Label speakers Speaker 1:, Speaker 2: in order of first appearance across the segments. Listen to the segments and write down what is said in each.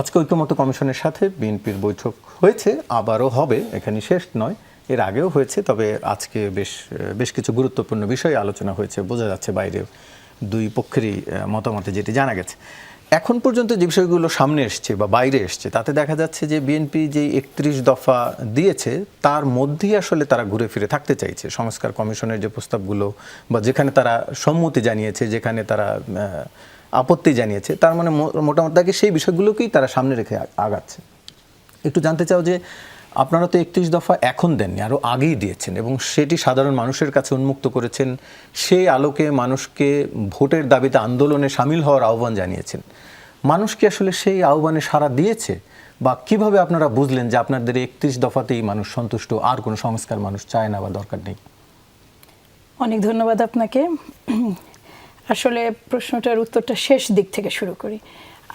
Speaker 1: আজকে ঐক্যমত্য কমিশনের সাথে বিএনপির বৈঠক হয়েছে, আবারও হবে এখানে শেষ নয়। এর আগেও হয়েছে, তবে আজকে বেশ বেশ কিছু গুরুত্বপূর্ণ বিষয়ে আলোচনা হয়েছে। বোঝা যাচ্ছে বাইরে দুই পক্ষেরই মতামতে যেটি জানা গেছে। এখন পর্যন্ত যে বিষয়গুলো সামনে এসছে বা বাইরে এসছে, তাতে দেখা যাচ্ছে যে বিএনপি যে একত্রিশ দফা দিয়েছে, তার মধ্যেই আসলে তারা ঘুরে ফিরে থাকতে চাইছে। সংস্কার কমিশনের যে প্রস্তাবগুলো বা যেখানে তারা সম্মতি জানিয়েছে, যেখানে তারা আপত্তি জানিয়েছে। তার মানে মোটামুটি তাকে সেই বিষয়গুলোকেই তারা সামনে রেখে আগাচ্ছে। একটু জানতে চাও যে আপনারা তো একত্রিশ দফা এখন দেননি আরও আগেই দিয়েছেন এবং সেটি সাধারণ মানুষের কাছে উন্মুক্ত করেছেন। সেই আলোকে মানুষকে ভোটের দাবিতে আন্দোলনে সামিল হওয়ার আহ্বান জানিয়েছেন। মানুষ কি আসলে সেই আহ্বানে সাড়া দিয়েছে? বা কীভাবে আপনারা বুঝলেন যে আপনাদের একত্রিশ দফাতেই মানুষ সন্তুষ্ট, আর কোনো সংস্কার মানুষ চায় না বা দরকার নেই?
Speaker 2: অনেক ধন্যবাদ আপনাকে। আসলে প্রশ্নটার উত্তরটা শেষ দিক থেকে শুরু করি।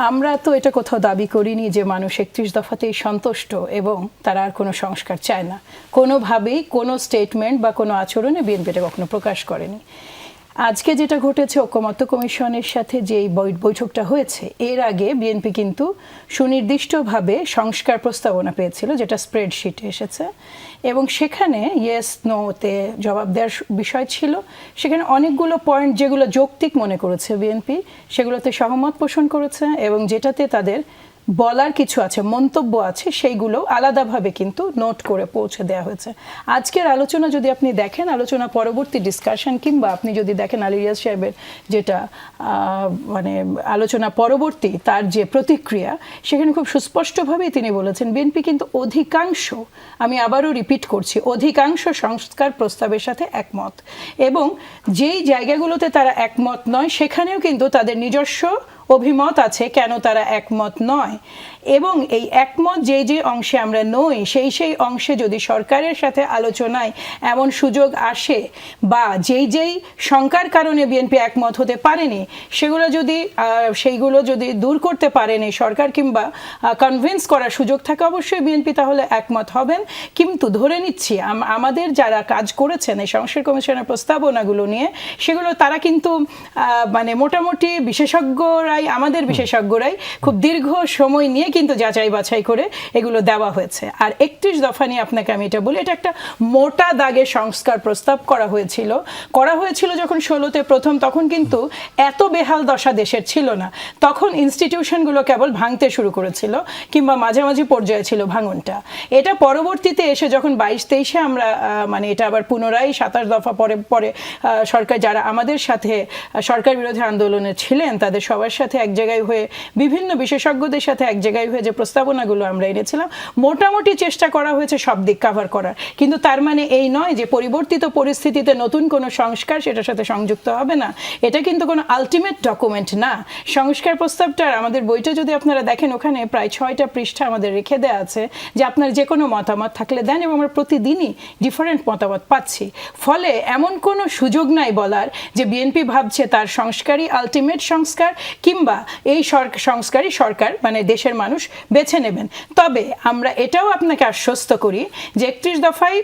Speaker 2: আমরা তো এটা কোথাও দাবি করিনি যে মানুষ একত্রিশ দফাতেই সন্তুষ্ট এবং তারা আর কোনো সংস্কার চায় না। কোনোভাবেই কোনো স্টেটমেন্ট বা কোনো আচরণে বিএনপি এটা কখনো প্রকাশ করেনি। আজকে যেটা ঘটেছে, ঐক্যমত্য কমিশনের সাথে যে বৈঠকটা হয়েছে, এর আগে বিএনপি কিন্তু সুনির্দিষ্টভাবে সংস্কার প্রস্তাবনা পেয়েছিল, যেটা স্প্রেডশিটে এসেছে। এবং সেখানে ইয়েস নোতে জবাব দেওয়ার বিষয় ছিল। সেখানে অনেকগুলো পয়েন্ট যেগুলো যৌক্তিক মনে করেছে বিএনপি, সেগুলোতে সহমত পোষণ করেছে এবং যেটাতে তাদের বলার কিছু আছে, মন্তব্য আছে, সেইগুলো আলাদাভাবে কিন্তু নোট করে পৌঁছে দেওয়া হয়েছে। আজকের আলোচনা যদি আপনি দেখেন, আলোচনা পরবর্তী ডিসকাশন কিংবা আপনি যদি দেখেন আলী রিয়াজ সাহেবের যেটা মানে আলোচনা পরবর্তী তার যে প্রতিক্রিয়া, সেখানে খুব সুস্পষ্টভাবেই তিনি বলেছেন, বিএনপি কিন্তু অধিকাংশ, আমি আবারও রিপিট করছি, অধিকাংশ সংস্কার প্রস্তাবের সাথে একমত এবং যেই জায়গাগুলোতে তারা একমত নয়, সেখানেও কিন্তু তাদের নিজস্ব অভিমত আছে কেন তারা একমত নয়। এবং এই একমত যে যে অংশে আমরা নই সেই সেই অংশে যদি সরকারের সাথে আলোচনায় এমন সুযোগ আসে বা যেই যেই শঙ্কার কারণে বিএনপি একমত হতে পারেনি সেগুলো যদি সেইগুলো যদি দূর করতে পারেনি সরকার কিংবা কনভিন্স করার সুযোগ থাকে অবশ্যই বিএনপি তাহলে একমত হবেন। কিন্তু ধরে নিচ্ছি আমাদের যারা কাজ করেছেন এই সংস্কার কমিশনের প্রস্তাবনাগুলো নিয়ে সেগুলো তারা কিন্তু মানে মোটামুটি বিশেষজ্ঞরাই আমাদের বিশেষজ্ঞরাই খুব দীর্ঘ সময় নিয়ে কিন্তু যাচাই বাছাই করে এগুলো দেওয়া হয়েছে। আর একত্রিশ দফা নিয়ে আপনাকে আমি এটা বলি, এটা একটা মোটা দাগে সংস্কার প্রস্তাব করা হয়েছিল। করা হয়েছিল যখন ষোলোতে প্রথম, তখন কিন্তু এত বেহাল দশা দেশের ছিল না। তখন ইনস্টিটিউশনগুলো কেবল ভাঙতে শুরু করেছিল, কিংবা মাঝামাঝি পর্যায়ে ছিল ভাঙনটা। এটা পরবর্তীতে এসে যখন বাইশ তেইশে আমরা মানে এটা আবার পুনরায় সাতাশ দফা পরে পরে সরকার যারা আমাদের সাথে সরকার বিরোধী আন্দোলনে ছিলেন, তাদের সবার সাথে এক জায়গায় হয়ে, বিভিন্ন বিশেষজ্ঞদের সাথে এক জায়গায় হয়ে যে প্রস্তাবনাগুলো আমরা এনেছিলাম, মোটামুটি চেষ্টা করা হয়েছে সব দিক কাভার করার। কিন্তু তার মানে এই নয় যে পরিবর্তিত পরিস্থিতিতে নতুন কোনো সংস্কার সেটার সাথে সংযুক্ত হবে না। এটা কিন্তু কোনো আলটিমেট ডকুমেন্ট না। সংস্কার প্রস্তাবটার আমাদের বইটা যদি আপনারা দেখেন, ওখানে প্রায় ছয়টা পৃষ্ঠা আমাদের রেখে দেওয়া আছে যে আপনার যে কোনো মতামত থাকলে দেন এবং আমরা প্রতিদিনই ডিফারেন্ট মতামত পাচ্ছি। ফলে এমন কোনো সুযোগ নাই বলার যে বিএনপি ভাবছে তার সংস্কারই আলটিমেট সংস্কার কিংবা এই সংস্কারই সরকার মানে দেশের মানুষ বেছে নেবেন। তবে আমরা এটাও আপনাকে আশ্বস্ত করি যে একত্রিশ দফায়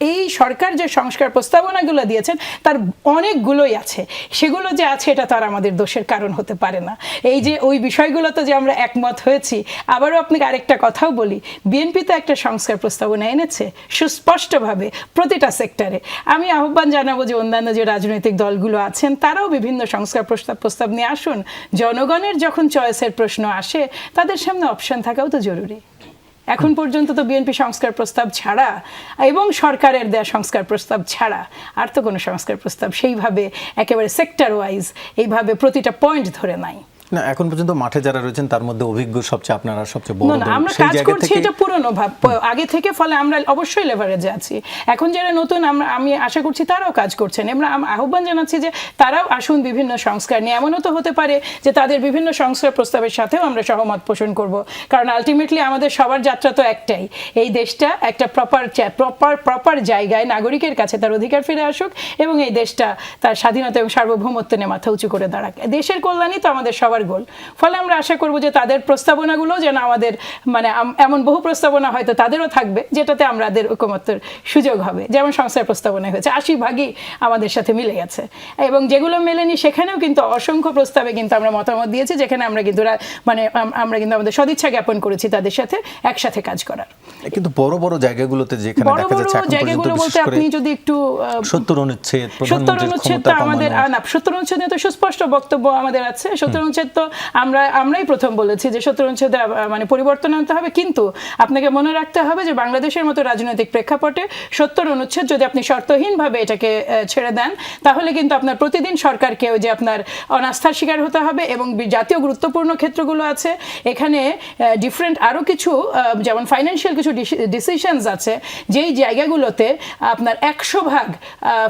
Speaker 2: এই সরকার যে সংস্কার প্রস্তাবনাগুলো দিয়েছেন, তার অনেকগুলোই আছে। সেগুলো যে আছে, এটা তার আমাদের দোষের কারণ হতে পারে না। এই যে ওই বিষয়গুলোতে যে আমরা একমত হয়েছি, আবারও আপনাকে আরেকটা কথাও বলি। বিএনপি তো একটা সংস্কার প্রস্তাবনা এনেছে, সুস্পষ্টভাবে প্রতিটা সেক্টরে। আমি আহ্বান জানাব যে অন্যান্য যে রাজনৈতিক দলগুলো আছেন, তারাও বিভিন্ন সংস্কার প্রস্তাব প্রস্তাব নিয়ে আসুন। জনগণের যখন চয়েসের প্রশ্ন আসে, তাদের সামনে অপশন থাকাও তো জরুরি। এখন পর্যন্ত তো বিএনপি সংস্কার প্রস্তাব ছাড়া এবং সরকারের দেয়া সংস্কার প্রস্তাব ছাড়া আর তো কোনো সংস্কার প্রস্তাব সেইভাবে একেবারে সেক্টর ওয়াইজ এইভাবে প্রতিটা পয়েন্ট ধরে নাই।
Speaker 1: না এখন পর্যন্ত মাঠে যারা রয়েছেন তার মধ্যে অভিজ্ঞ সবচেয়ে আপনারা সবচেয়ে বড়
Speaker 2: না আমরা কাজ করছি এটা পুরনো ভাব। আগে থেকে ফলে আমরা অবশ্যই লেভারেজে আছি। এখন যারা নতুন আমরা আমি আশা করছি তারাও কাজ করছেন। আমরা আহ্বান জানাচ্ছি যে তারাও আসুন বিভিন্ন সংস্কার নিয়ে। এমনও তো হতে পারে যে তাদের বিভিন্ন সংস্কার প্রস্তাবের সাথেও আমরা সহমত পোষণ করব। কারণ আলটিমেটলি আমাদের সবার যাত্রা তো একটাই। এই দেশটা একটা প্রপার প্রপার প্রপার জায়গায় নাগরিকের কাছে তার অধিকার ফিরে আসুক এবং এই দেশটা তার স্বাধীনতা এবং সার্বভৌমত্ব নিয়ে মাথা উঁচু করে দাঁড়াক। দেশের কল্যাণই তো আমাদের সবার পাওয়ার গোল। ফলে আমরা আশা করব যে তাদের প্রস্তাবনাগুলো যেন আমাদের মানে এমন বহু প্রস্তাবনা হয়তো তাদেরও থাকবে যেটাতে আমাদের ঐকমত্যের সুযোগ হবে। যেমন সংস্থার প্রস্তাবনা হয়েছে আশি ভাগই আমাদের সাথে মিলে গেছে। এবং যেগুলো মেলেনি সেখানেও কিন্তু অসংখ্য প্রস্তাবে কিন্তু আমরা মতামত দিয়েছি যেখানে আমরা কিন্তু মানে আমরা কিন্তু আমাদের সদিচ্ছা জ্ঞাপন করেছি তাদের সাথে একসাথে কাজ করার।
Speaker 1: কিন্তু বড় বড় জায়গাগুলোতে যেখানে
Speaker 2: বড়
Speaker 1: দেখা
Speaker 2: বড়
Speaker 1: যাচ্ছে এখন
Speaker 2: জায়গাগুলো বলতে আপনি যদি একটু আহ,
Speaker 1: সত্তর অনুচ্ছেদ
Speaker 2: সত্তর
Speaker 1: প্রধানমন্ত্রীর
Speaker 2: অনুচ্ছেদ
Speaker 1: ক্ষমতা
Speaker 2: তো আমাদের না সত্তর অনুচ্ছেদ তো সুস্পষ্ট বক্তব্য আমাদের আছে। সত্তর অনুচ্ছেদ তো আমরা আমরাই প্রথম বলেছি যে সত্তর অনুচ্ছেদে মানে পরিবর্তন আনতে হবে। কিন্তু আপনাকে মনে রাখতে হবে যে বাংলাদেশের মতো রাজনৈতিক প্রেক্ষাপটে সত্তর অনুচ্ছেদ যদি আপনি শর্তহীনভাবে এটাকে ছেড়ে দেন তাহলে কিন্তু আপনার প্রতিদিন সরকারকে ওই যে আপনার অনাস্থার শিকার হতে হবে এবং জাতীয় গুরুত্বপূর্ণ ক্ষেত্রগুলো আছে। এখানে ডিফারেন্ট আরও কিছু যেমন ফাইন্যান্সিয়াল কিছু ডিসিশনস আছে যেই জায়গাগুলোতে আপনার একশো ভাগ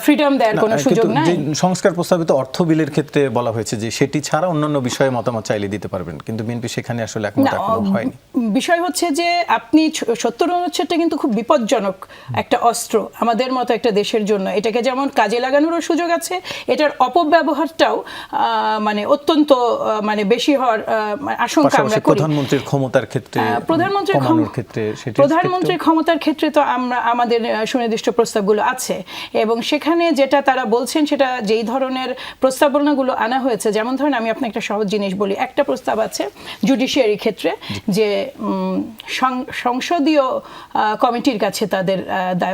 Speaker 2: ফ্রিডম দেওয়ার কোনো সুযোগ নাই।
Speaker 1: সংস্কার প্রস্তাবিত অর্থ বিলের ক্ষেত্রে বলা হয়েছে যে সেটি ছাড়া অন্যান্য বিষয়ে মতামত চাইলে দিতে পারবেন। কিন্তু বিএনপি সেখানে আসলে একমত
Speaker 2: এখনও
Speaker 1: হয়নি।
Speaker 2: বিষয় হচ্ছে যে আপনি সত্তর অনুচ্ছেদটা কিন্তু খুব বিপজ্জনক একটা অস্ত্র আমাদের মতো একটা দেশের জন্য। এটাকে যেমন কাজে লাগানোরও সুযোগ আছে এটার অপব্যবহারটাও মানে অত্যন্ত মানে বেশি হওয়ার আশঙ্কা আমরা করি।
Speaker 1: প্রধানমন্ত্রীর ক্ষমতার ক্ষেত্রে
Speaker 2: প্রধানমন্ত্রীর
Speaker 1: ক্ষেত্রে
Speaker 2: প্রধানমন্ত্রীর ক্ষমতার ক্ষেত্রে তো আমরা আমাদের সুনির্দিষ্ট প্রস্তাবগুলো আছে। এবং সেখানে যেটা তারা বলছেন সেটা যেই ধরনের প্রস্তাবনাগুলো আনা হয়েছে যেমন ধরেন আমি আপনাকে একটা সহজ জিনিস বলি। একটা প্রস্তাব আছে জুডিশিয়ারি ক্ষেত্রে যে সংসদীয় কমিটির কাছে তাদের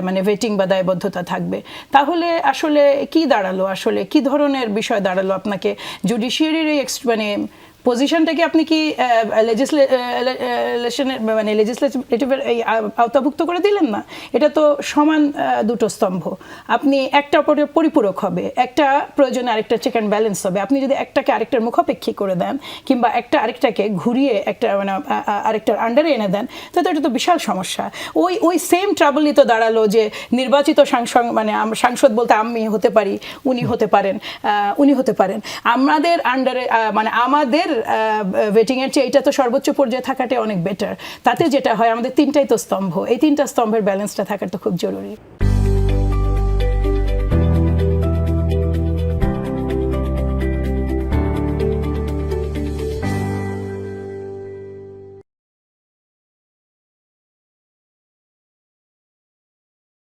Speaker 2: মানে ভেটিং বা দায়বদ্ধতা থাকবে। তাহলে আসলে কি দাঁড়াল? আসলে কি ধরনের বিষয় দাঁড়াল আপনাকে? জুডিশিয়ারির মানে পজিশনটাকে আপনি কি লেজিসলেশনের মানে লেজিসলেটিভের এই আওতাভুক্ত করে দিলেন না? এটা তো সমান দুটো স্তম্ভ। আপনি একটা অপরের পরিপূরক হবে, একটা প্রয়োজনে আরেকটা চেক অ্যান্ড ব্যালেন্স হবে। আপনি যদি একটাকে আরেকটার মুখাপেক্ষী করে দেন, কিংবা একটা আরেকটাকে ঘুরিয়ে একটা মানে আরেকটার আন্ডারে এনে দেন তাহলে এটা তো বিশাল সমস্যা। ওই ওই সেম ট্রাবলই তো দাঁড়াল যে নির্বাচিত সাংসদ মানে সাংসদ বলতে আমি হতে পারি, উনি হতে পারেন উনি হতে পারেন। আমাদের আন্ডারে মানে আমাদের ভেটিং এর চেয়ে এটা তো সর্বোচ্চ পর্যায়ে থাকাটাই অনেক বেটার তাতে যেটা হয়, আমাদের তিনটাই তো স্তম্ভ। এই তিনটা স্তম্ভের ব্যালেন্সটা থাকাটা খুব জরুরি।